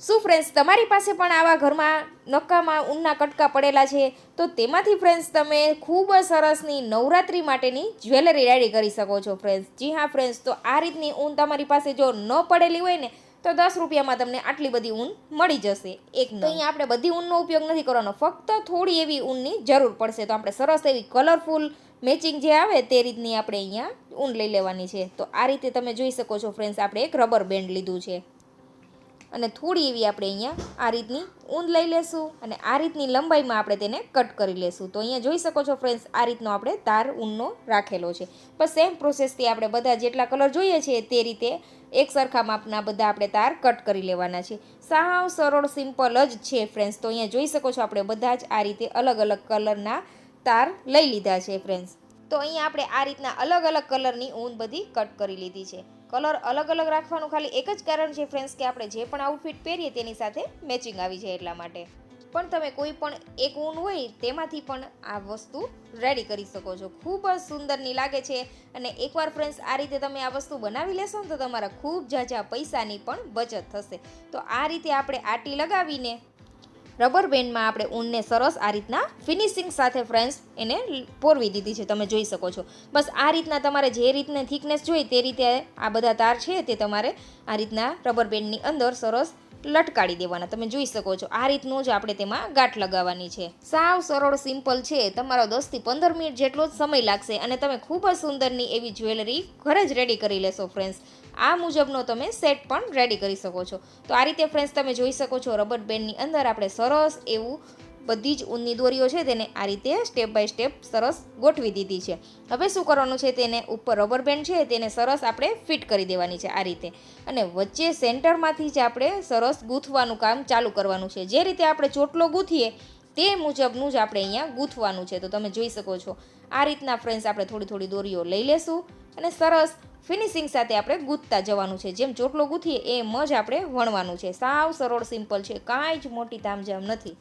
શું ફ્રેન્ડ્સ તમારી પાસે પણ આવા ઘરમાં નક્કામાં ઊનના કટકા પડેલા છે? તો તેમાંથી ફ્રેન્ડ્સ તમે ખૂબ જ સરસની નવરાત્રી માટેની જ્વેલરી રેડી કરી શકો છો ફ્રેન્ડ્સ જી હા ફ્રેન્ડ્સ તો આ રીતની ઊન તમારી પાસે જો ન પડેલી હોય ને, તો દસ રૂપિયામાં તમને આટલી બધી ઊન મળી જશે. એક તો અહીંયા આપણે બધી ઊનનો ઉપયોગ નથી કરવાનો, ફક્ત થોડી એવી ઊનની જરૂર પડશે. તો આપણે સરસ એવી કલરફુલ મેચિંગ જે આવે તે રીતની આપણે અહીંયા ઊન લઈ લેવાની છે. તો આ રીતે તમે જોઈ શકો છો ફ્રેન્ડ્સ આપણે એક રબર બેન્ડ લીધું છે. અને થોડી એવી આપણે અહીંયા આ રીતની ઊંધ લઈ લેશું અને આ રીતની લંબાઈમાં આપણે તેને કટ કરી લેશું. તો અહીંયા જોઈ શકો છો ફ્રેન્ડ્સ આ રીતનો આપણે તાર ઊનનો રાખેલો છે. બસ સેમ પ્રોસેસથી આપણે બધા જેટલા કલર જોઈએ છે તે રીતે એક સરખા માપના બધા આપણે તાર કટ કરી લેવાના છે. સાવ સરળ સિમ્પલ જ છે ફ્રેન્ડ્સ તો અહીંયા જોઈ શકો છો આપણે બધા જ આ રીતે અલગ અલગ કલરના તાર લઈ લીધા છે ફ્રેન્ડ્સ તો અહીંયા આપણે આ રીતના અલગ અલગ કલરની ઊન બધી કટ કરી લીધી છે. કલર અલગ અલગ રાખવાનું ખાલી એક જ કારણ છે ફ્રેન્ડ્સ કે આપણે જે પણ આઉટફિટ પહેરીએ તેની સાથે મેચિંગ આવી જાય એટલા માટે. પણ તમે કોઈ પણ એક ઊન હોય તેમાંથી પણ આ વસ્તુ રેડી કરી શકો છો. ખૂબ જ સુંદરની લાગે છે અને એકવાર ફ્રેન્ડ્સ આ રીતે તમે આ વસ્તુ બનાવી લેશો ને તો તમારા ખૂબ ઝાઝા પૈસાની પણ બચત થશે. તો આ રીતે આપણે આટી લગાવીને રબર બેન્ડમાં આપણે ઊનને સરસ આ રીતના ફિનિશિંગ સાથે ફ્રેન્ડ્સ એને પોરવી દીધી છે, તમે જોઈ શકો છો. બસ આ રીતના તમારે જે રીતને થિકનેસ જોઈએ તે રીતે આ બધા તાર છે તે તમારે આ રીતના રબર બેન્ડની અંદર સરસ લટકાડી દેવાના, તમે જોઈ શકો છો. આ રીતનું જ આપણે તેમાં ગાંઠ લગાવવાની છે. સાવ સરળ, સિમ્પલ છે. તમારો દસથી પંદર મિનિટ જેટલો જ સમય લાગશે અને તમે ખૂબ જ સુંદરની એવી જ્વેલરી ઘરે જ રેડી કરી લેશો ફ્રેન્ડ્સ આ મુજબનો તમે સેટ પણ રેડી કરી શકો છો. તો આ રીતે ફ્રેન્ડ્સ તમે જોઈ શકો છો, રબર બેન્ડની અંદર આપણે સરસ એવું બધી જ ઊનની દોરીઓ છે તેને આ રીતે સ્ટેપ બાય સ્ટેપ સરસ ગોઠવી દીધી છે. હવે શું કરવાનું છે? તેને ઉપર રબર બેન્ડ છે તેને સરસ આપણે ફિટ કરી દેવાની છે આ રીતે. અને વચ્ચે સેન્ટરમાંથી જ આપણે સરસ ગૂંથવાનું કામ ચાલુ કરવાનું છે. જે રીતે આપણે ચોટલો ગૂંથીએ તે મુજબનું જ આપણે અહીંયા ગૂંથવાનું છે. તો તમે જોઈ શકો છો. આ રીતના ફ્રેન્ડ્સ આપણે થોડી થોડી દોરીઓ લઈ લેશું અને સરસ ફિનિશિંગ સાથે આપણે ગૂંથતા જવાનું છે. જેમ ચોટલો ગૂંથીએ એમ જ આપણે વણવાનું છે. સાવ સરળ સિમ્પલ છે. કાંઈ જ મોટી તામઝામ નથી.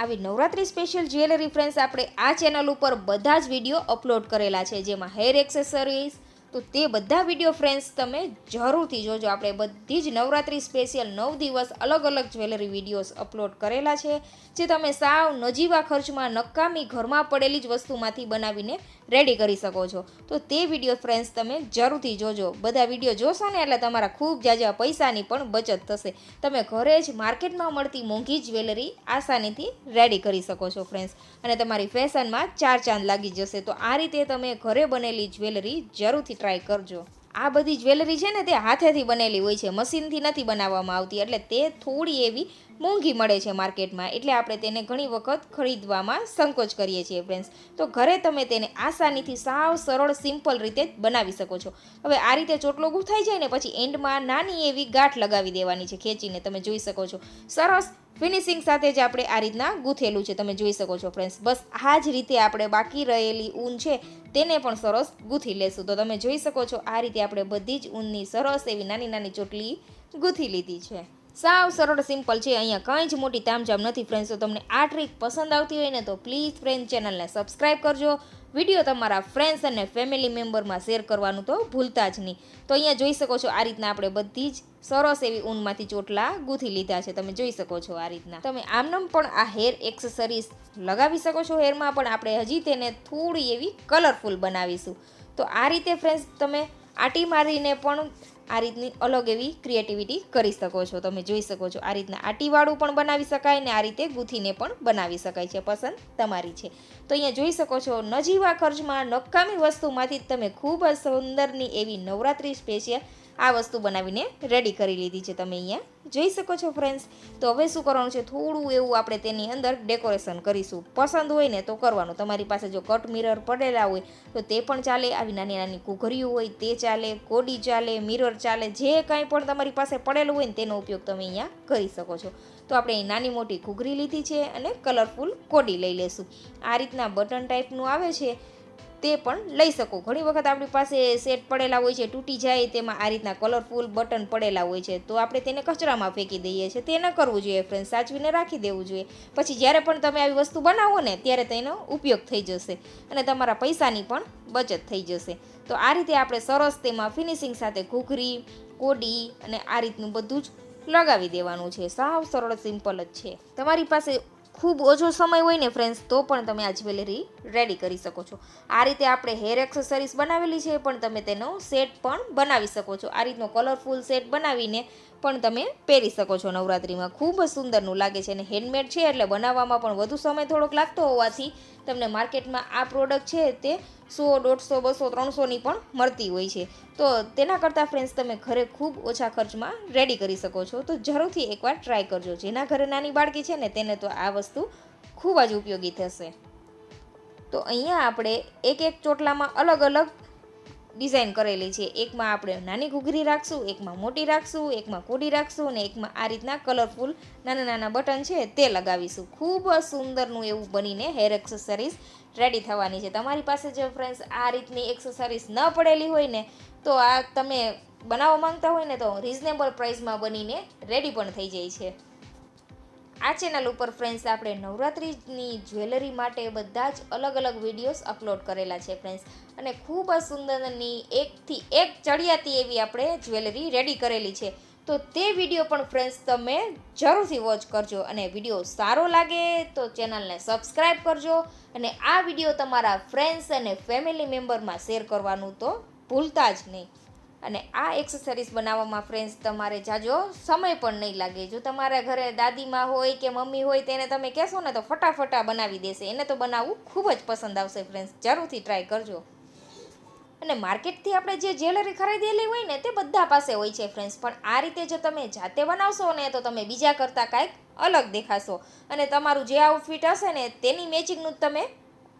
આવી નવરાત્રી સ્પેશિયલ જ્વેલરી ફ્રેન્ડ્સ આપણે આ ચેનલ ઉપર બધા જ વીડિયો અપલોડ કરેલા છે, જેમાં હેર એક્સેસરીઝ તો તે બધા વીડિયો ફ્રેન્ડ્સ તમે જરૂરથી જોજો. આપણે બધી જ નવરાત્રી સ્પેશિયલ નવ દિવસ અલગ અલગ જ્વેલરી વિડીયોઝ અપલોડ કરેલા છે, જે તમે સાવ નજીવા ખર્ચમાં નકામી ઘરમાં પડેલી જ વસ્તુમાંથી બનાવીને રેડી કરી શકો છો. તો તે વીડિયો ફ્રેન્ડ્સ તમે જરૂરથી જોજો. બધા વીડિયો જોશો ને એટલે તમારા ખૂબ જાજા પૈસાની પણ બચત થશે. તમે ઘરે જ માર્કેટમાં મળતી મોંઘી જ્વેલરી આસાનીથી રેડી કરી શકો છો ફ્રેન્ડ્સ અને તમારી ફેશનમાં ચાર ચાંદ લાગી જશે. તો આ રીતે તમે ઘરે બનેલી જ્વેલરી જરૂરથી ટ્રાય કરજો. આ બધી જ્વેલરી છે ને તે હાથેથી બનેલી હોય છે, મશીનથી નથી બનાવવામાં આવતી, એટલે તે થોડી એવી મોંઘી મળે છે માર્કેટમાં, એટલે આપણે તેને ઘણી વખત ખરીદવામાં સંકોચ કરીએ છીએ ફ્રેન્ડ્સ તો ઘરે તમે તેને આસાનીથી સાવ સરળ સિમ્પલ રીતે બનાવી શકો છો. હવે આ રીતે ચોટલો ગૂંથાઈ જાય ને પછી એન્ડમાં નાની એવી ગાંઠ લગાવી દેવાની છે, ખેંચીને તમે જોઈ શકો છો. સરસ ફિનિશિંગ સાથે જ આપણે આ રીતના ગૂંથેલું છે. તમે જોઈ શકો છો ફ્રેન્ડ્સ બસ આ જ રીતે આપણે બાકી રહેલી ઊન છે તેને પણ સરસ ગૂંથી લેશું. તો તમે જોઈ શકો છો આ રીતે આપણે બધી જ ઊનની સરસ એવી નાની નાની ચોટલી ગૂંથી લીધી છે. સાવ સરળ સિમ્પલ છે. અહીંયા કંઈ જ મોટી તામઝામ નથી ફ્રેન્ડ્સ તો તમને આ ટ્રીક પસંદ આવતી હોય ને, તો પ્લીઝ ફ્રેન્ડ ચેનલને સબસ્ક્રાઈબ કરજો. વીડિયો તમારા ફ્રેન્ડ્સ અને ફેમિલી મેમ્બરમાં શેર કરવાનું તો ભૂલતા જ નહીં. તો અહીંયા જોઈ શકો છો, આ રીતના આપણે બધી જ સરસ એવી ઊનમાંથી ચોટલા ગૂંથી લીધા છે. તમે જોઈ શકો છો આ રીતના. તમે આમનામ પણ આ હેર એક્સેસરીઝ લગાવી શકો છો હેરમાં પણ આપણે હજી તેને થોડી એવી કલરફુલ બનાવીશું. તો આ રીતે ફ્રેન્ડ્સ તમે આટી મારીને પણ આ રીતની અલગ એવી ક્રિએટિવિટી કરી શકો છો. તમે જોઈ શકો છો આ રીતના આટીવાળું પણ બનાવી શકાય ને આ રીતે ગૂંથીને પણ બનાવી શકાય છે. પસંદ તમારી છે. તો અહીંયા જોઈ શકો છો, નજીવા ખર્ચમાં નકામી વસ્તુમાંથી તમે ખૂબ જ સુંદરની એવી નવરાત્રી સ્પેશિયલ આ વસ્તુ બનાવીને રેડી કરી લીધી છે તમે અહીંયા. જોઈ શકો છો ફ્રેન્ડ્સ તો હવે શું કરવાનું છે? થોડું એવું આપણે તેની અંદર ડેકોરેશન કરીશું. પસંદ હોય ને તો કરવાનું. તમારી પાસે જો કટ મિરર પડેલા હોય, તો તે પણ ચાલે. આવી નાની નાની કુઘરીઓ હોય, તે ચાલે, કોડી ચાલે મિરર ચાલે, જે કાંઈ પણ તમારી પાસે પડેલું હોય ને તેનો ઉપયોગ તમે અહીંયા કરી શકો છો. તો આપણે અહીં નાની મોટી ઘૂઘરી લીધી છે અને કલરફુલ કોડી લઈ લેશું. આ રીતના બટન ટાઈપનું આવે છે. તે પણ લઈ શકો. ઘણી વખત આપણી પાસે સેટ પડેલા હોય છે, તૂટી જાય, તેમાં આ રીતના કલરફુલ બટન પડેલા હોય છે, તો આપણે તેને કચરામાં ફેંકી દઈએ છીએ. તે ન કરવું જોઈએ ફ્રેન્ડ સાચવીને રાખી દેવું જોઈએ. પછી જ્યારે પણ તમે આવી વસ્તુ બનાવો ને, ત્યારે તેનો ઉપયોગ થઈ જશે અને તમારા પૈસાની પણ બચત થઈ જશે. તો આ રીતે આપણે સરસ તેમાં ફિનિશિંગ સાથે ઘૂઘરી, કોડી અને આ રીતનું બધું જ લગાવી દેવાનું છે. સાવ સરળ સિમ્પલ જ છે. તમારી પાસે ખૂબ ઓછો સમય હોય ને ફ્રેન્ડ્સ તો પણ તમે આ જ્વેલરી રેડી કરી શકો છો. આ રીતે આપણે હેર એક્સેસરીઝ બનાવેલી છે, પણ તમે તેનો સેટ પણ બનાવી શકો છો. આ રીતનો કલરફુલ સેટ બનાવીને પણ તમે પહેરી શકો છો નવરાત્રિમાં. ખૂબ સુંદરનું લાગે છે અને હેન્ડમેડ છે, એટલે બનાવવામાં પણ વધુ સમય થોડોક લાગતો હોવાથી તમને માર્કેટમાં આ પ્રોડક્ટ છે તે સો, દોઢસો, બસો, ત્રણસોની પણ મળતી હોય છે. તો તેના કરતાં ફ્રેન્ડ્સ તમે ઘરે ખૂબ ઓછા ખર્ચમાં રેડી કરી શકો છો. તો જરૂરથી એકવાર ટ્રાય કરજો. જેના ઘરે નાની બાળકી છે ને, તેને તો આ વસ્તુ ખૂબ જ ઉપયોગી થશે. તો અહીંયા આપણે એક એક ચોટલામાં અલગ અલગ ડિઝાઇન કરેલી છે. એકમાં આપણે નાની ઘૂઘરી રાખશું, એકમાં મોટી રાખશું, એકમાં કોડી રાખશું અને એકમાં આ રીતના કલરફુલ નાના નાના બટન છે તે લગાવીશું. ખૂબ જ સુંદરનું એવું બનીને હેર એક્સેસરીઝ રેડી થવાની છે. તમારી પાસે જો ફ્રેન્ડ્સ આ રીતની એક્સેસરીઝ ન પડેલી હોય ને, તો આ તમે બનાવવા માંગતા હોય ને, તો રિઝનેબલ પ્રાઇસમાં બનીને રેડી પણ થઈ જાય છે. આ ચેનલ ઉપર ફ્રેન્ડ્સ આપણે નવરાત્રિની જ્વેલરી માટે બધા જ અલગ અલગ વિડીયોઝ અપલોડ કરેલા છે ફ્રેન્ડ્સ અને ખૂબ જ સુંદરની એકથી એક ચડિયાતી એવી આપણે જ્વેલરી રેડી કરેલી છે. તો તે વીડિયો પણ ફ્રેન્ડ્સ તમે જરૂરથી વોચ કરજો અને વીડિયો સારો લાગે તો ચેનલને સબસ્ક્રાઈબ કરજો અને આ વીડિયો તમારા ફ્રેન્ડ્સ અને ફેમિલી મેમ્બરમાં શેર કરવાનું તો ભૂલતા જ નહીં. અને આ એક્સેસરીઝ બનાવવામાં ફ્રેન્ડ્સ તમારે જાજો સમય પણ નહીં લાગે. જો તમારા ઘરે દાદીમાં હોય કે મમ્મી હોય, તેને તમે કહેશો ને તો ફટાફટા બનાવી દેશે. એને તો બનાવવું ખૂબ જ પસંદ આવશે ફ્રેન્ડ્સ જરૂરથી ટ્રાય કરજો. અને માર્કેટથી આપણે જે જ્વેલરી ખરીદેલી હોય ને, તે બધા પાસે હોય છે ફ્રેન્ડ્સ પણ આ રીતે જો તમે જાતે બનાવશો ને, તો તમે બીજા કરતાં કાંઈક અલગ દેખાશો. અને તમારું જે આઉટફિટ હશે ને, તેની મેચિંગનું જ તમે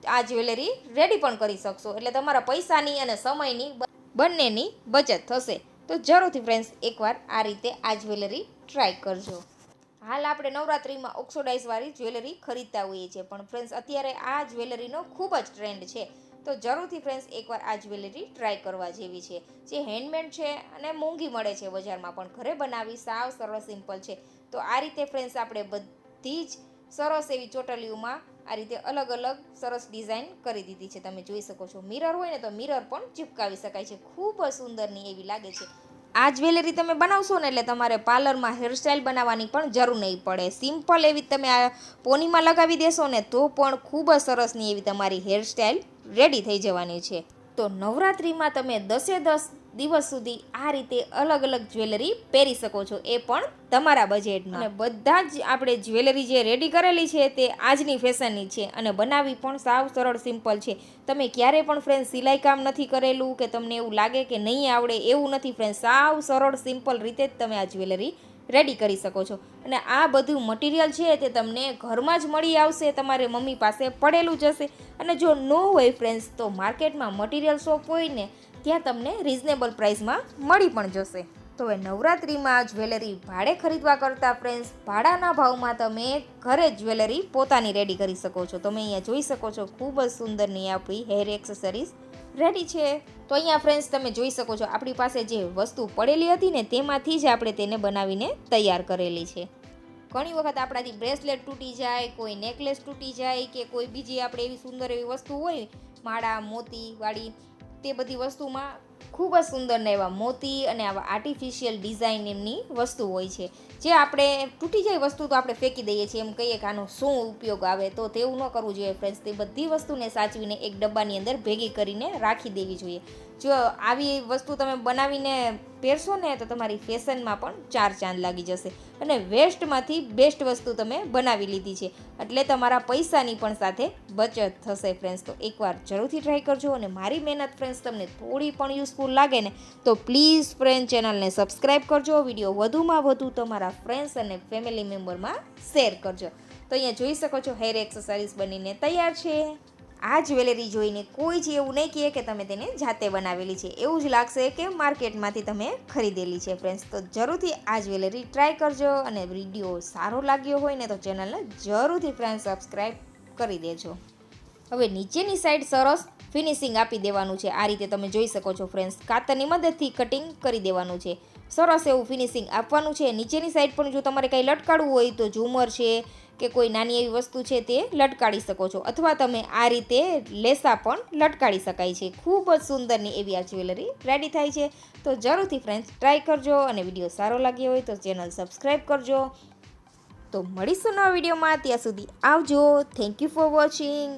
આ જ્વેલરી રેડી પણ કરી શકશો. એટલે તમારા પૈસાની અને સમયની બંનેની બચત થશે. તો જરૂરથી ફ્રેન્ડ્સ એકવાર આ રીતે આ જ્વેલરી ટ્રાય કરજો. હાલ આપણે નવરાત્રિમાં ઓક્સોડાઇઝવાળી જ્વેલરી ખરીદતા હોઈએ છીએ. પણ ફ્રેન્ડ્સ અત્યારે આ જ્વેલરીનો ખૂબ જ ટ્રેન્ડ છે. તો જરૂરથી ફ્રેન્ડ્સ એકવાર આ જ્વેલરી ટ્રાય કરવા જેવી છે. જે હેન્ડમેડ છે અને મોંઘી મળે છે બજારમાં. પણ ઘરે બનાવી સાવ સરળ સિમ્પલ છે. તો આ રીતે ફ્રેન્ડ્સ આપણે બધી જ સરસ એવી ચોટલીઓમાં આ રીતે અલગ અલગ સરસ ડિઝાઇન કરી દીધી છે. તમે જોઈ શકો છો. મિરર હોય ને તો મિરર પણ ચિપકાવી શકાય છે. ખૂબ જ સુંદરની એવી લાગે છે. આ જ્વેલરી તમે બનાવશો ને એટલે તમારે પાર્લરમાં હેરસ્ટાઇલ બનાવવાની પણ જરૂર નહીં પડે. સિમ્પલ એવી તમે આ પોનીમાં લગાવી દેશો ને તો પણ ખૂબ જ સરસની એવી તમારી હેરસ્ટાઇલ રેડી થઈ જવાની છે. તો નવરાત્રિમાં તમે દસે દસ દિવસ સુધી આ રીતે અલગ અલગ જ્વેલરી પહેરી શકો છો. એ પણ તમારા બજેટમાં અને બધા જ આપણે જ્વેલરી જે રેડી કરેલી છે તે આજની ફેશનની છે અને બનાવવી પણ સાવ સરળ સિમ્પલ છે. તમે ક્યારે પણ ફ્રેન્ડ સિલાઈ કામ નથી કરેલું કે તમને એવું લાગે કે નહીં આવડે એવું નથી ફ્રેન્ડ સાવ સરળ સિમ્પલ રીતે જ તમે આ જ્વેલરી રેડી કરી શકો છો. અને આ બધું મટીરિયલ છે તે તમને ઘરમાં જ મળી આવશે, તમારે મમ્મી પાસે પડેલું જ હશે. અને જો ન હોય ફ્રેન્ડ્સ તો માર્કેટમાં મટીરિયલ શોપ હોય ને, ત્યાં તમને રિઝનેબલ પ્રાઇસમાં મળી પણ જશે. તો હવે નવરાત્રિમાં જ્વેલરી ભાડે ખરીદવા કરતાં ફ્રેન્ડ્સ ભાડાના ભાવમાં તમે ઘરે જ્વેલરી પોતાની રેડી કરી શકો છો. તમે અહીંયા જોઈ શકો છો, ખૂબ જ સુંદરની આપણી હેર એક્સેસરીઝ રેડી છે. તો અહીંયા ફ્રેન્ડ્સ તમે જોઈ શકો છો, આપણી પાસે જે વસ્તુ પડેલી હતી ને તેમાંથી જ આપણે તેને બનાવીને તૈયાર કરેલી છે. ઘણી વખત આપણાથી બ્રેસલેટ તૂટી જાય, કોઈ નેકલેસ તૂટી જાય કે કોઈ બીજી આપણે એવી સુંદર એવી વસ્તુ હોય, માળા, મોતી વાળી, તે બધી વસ્તુમાં ખૂબ જ સુંદર ને એવા મોતી અને આવા આર્ટિફિશિયલ ડિઝાઇન એમની વસ્તુ હોય છે. જે આપણે તૂટી જાય વસ્તુ તો આપણે ફેંકી દઈએ છીએ. એમ કહીએ કે આનો શું ઉપયોગ આવે તો તેવું ન કરવું જોઈએ ફ્રેન્ડ્સ તે બધી વસ્તુને સાચવીને એક ડબ્બાની અંદર ભેગી કરીને રાખી દેવી જોઈએ. જો આવી વસ્તુ તમે બનાવીને પહેરશો ને તો તમારી ફેશનમાં પણ ચાર ચાંદ લાગી જશે. અને વેસ્ટમાંથી બેસ્ટ વસ્તુ તમે બનાવી લીધી છે. એટલે તમારા પૈસાની પણ સાથે બચત થશે ફ્રેન્ડ્સ તો એકવાર જરૂરથી ટ્રાય કરજો અને મારી મહેનત ફ્રેન્ડ્સ તમને થોડી પણ યુઝફુલ લાગે ને, તો પ્લીઝ ફ્રેન્ડ ચેનલને સબસ્ક્રાઈબ કરજો. વીડિયો વધુમાં વધુ તમારા ફ્રેન્ડ્સ અને ફેમિલી મેમ્બરમાં શેર કરજો. તો અહીંયા જોઈ શકો છો હેર એક્સેસરીઝ બનીને તૈયાર છે. આ જ્વેલરી જોઈને કોઈ જ એવું નહીં કહે કે તમે તેને જાતે બનાવેલી છે. એવું જ લાગશે કે માર્કેટમાંથી તમે ખરીદેલી છે ફ્રેન્ડ્સ તો જરૂરથી આ જ્વેલરી ટ્રાય કરજો અને વીડિયો સારો લાગ્યો હોય ને તો ચેનલને જરૂરથી ફ્રેન્ડ સબસ્ક્રાઈબ કરી દેજો. હવે નીચેની સાઈડ સરસ ફિનિશિંગ આપી દેવાનું છે. આ રીતે તમે જોઈ શકો છો ફ્રેન્ડ્સ કાતરની મદદથી કટિંગ કરી દેવાનું છે. સરસ એવું ફિનિશિંગ આપવાનું છે. નીચેની સાઈડ પણ જો તમારે કંઈ લટકાડવું હોય તો ઝુમર છે કે કોઈ નાની એવી વસ્તુ છે તે લટકાડી શકો છો. અથવા તમે આ રીતે લેસા પણ લટકાડી શકાય છે. ખૂબ જ સુંદરની એવી આ જ્વેલરી રેડી થાય છે. તો જરૂરથી ફ્રેન્ડ્સ ટ્રાય કરજો અને વીડિયો સારો લાગ્યો હોય તો ચેનલ સબસ્ક્રાઈબ કરજો. તો મળીશું નવા વિડીયોમાં. ત્યાં સુધી આવજો. Thank you for watching